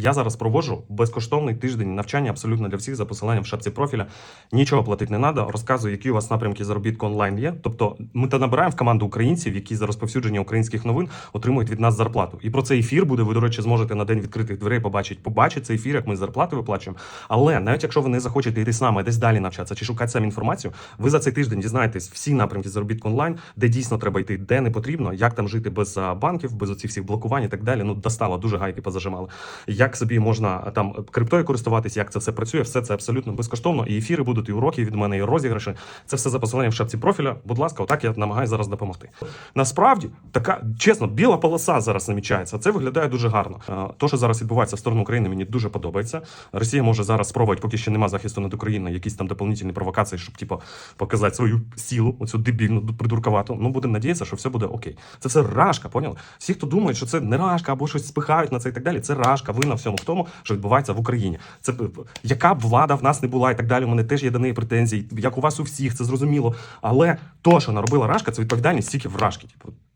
Я зараз проводжу безкоштовний тиждень навчання абсолютно для всіх за посиланням в шапці профіля. Нічого платити не треба. Розказую, які у вас напрямки заробітку онлайн є. Тобто, ми та набираємо в команду українців, які за розповсюдження українських новин отримують від нас зарплату. І про цей ефір буде. Ви, до речі, зможете на день відкритих дверей побачити. Побачити цей ефір, як ми зарплати виплачуємо. Але навіть якщо ви не захочете йти з нами десь далі навчатися чи шукати самі інформацію, ви за цей тиждень дізнаєтесь всі напрямки заробітку онлайн, де дійсно треба йти, де не потрібно, як там жити без банків, без оцих всіх блокувань і так далі. Ну достало дуже гайки позажимали. Як собі можна там криптою користуватись, як це все працює, все це абсолютно безкоштовно. І ефіри будуть, і уроки від мене, і розіграші. Це все за посиланням в шапці профіля. Будь ласка, отак я намагаюся зараз допомогти. Насправді, така чесно, біла полоса зараз намічається. Це виглядає дуже гарно. Е, То, що зараз відбувається в сторону України, мені дуже подобається. Росія може зараз спробувати, поки ще нема захисту над Україною, якісь там дополнительні провокації, щоб типу, показати свою силу, оцю дебільну, придурковату. Ну будемо надіятися, що все буде окей. Це все рашка, поняли? Всі, хто думають, що це не рашка або щось спихають на це і так далі. Це рашка. Вина всьому в тому, що відбувається в Україні. Це яка б влада в нас не була і так далі. У мене теж є до неї претензії, як у вас у всіх, це зрозуміло. Але то, що наробила рашка, це відповідальність тільки в рашки.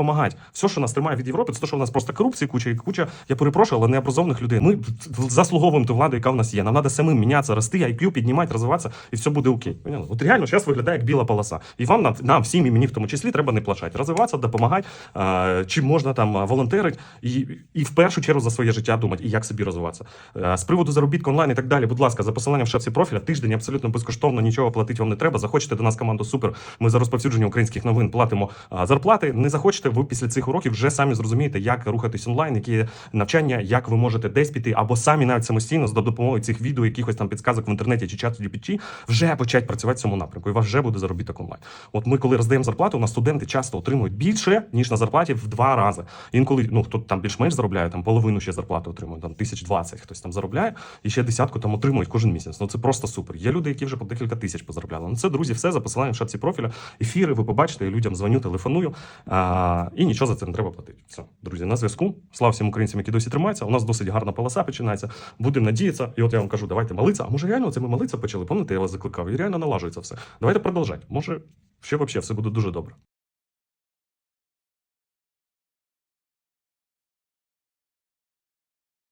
допомагати. Все, що нас тримає від Європи, це те, що в нас просто корупції, куча і куча. Я перепрошую, але необразованих людей. Ми заслуговуємо ту владу, яка в нас є. Нам треба самим мінятися, рости, IQ піднімати, розвиватися, і все буде окей. Поняли? От реально зараз виглядає як біла полоса. І вам нам, нам всім і мені в тому числі треба не плачати. Розвиватися, допомагати, чим можна там волонтерити і, і в першу чергу за своє життя думати, і як собі розвиватися. З приводу заробітку онлайн і так далі. Будь ласка, за посиланням в шапці профіля тиждень абсолютно безкоштовно, нічого платити вам не треба. Захочете до нас команду супер. Ми за розповсюдження українських новин платимо зарплати. Не захочете, ви після цих уроків вже самі зрозумієте, як рухатись онлайн, які навчання, як ви можете десь піти, або самі навіть самостійно за допомогою цих відео, якихось там підказок в інтернеті чи чату GPT, вже почати працювати в цьому напрямку. І у вас вже буде заробіток онлайн. От ми, коли роздаємо зарплату, у нас студенти часто отримують більше ніж на зарплаті в два рази. Інколи ну хто там більш-менш заробляє, там половину ще зарплати отримує, там тисяч двадцять хтось там заробляє, і ще десятку там отримують кожен місяць. Ну це просто супер. Є люди, які вже по декілька тисяч позаробляли. Ну це друзі, все за посиланням в шапці профіля. Ефіри ви побачите, я людям дзвоню, телефоную. І нічого за це не треба платити. Все, друзі, на зв'язку. Слава всім українцям, які досі тримаються. У нас досить гарна полоса починається. Будемо надіятися. І от я вам кажу, давайте молитися. А може реально це ми молитися почали? Пам'ятаєте, я вас закликав? І реально налажується все. Давайте продовжать. Може, ще взагалі все буде дуже добре.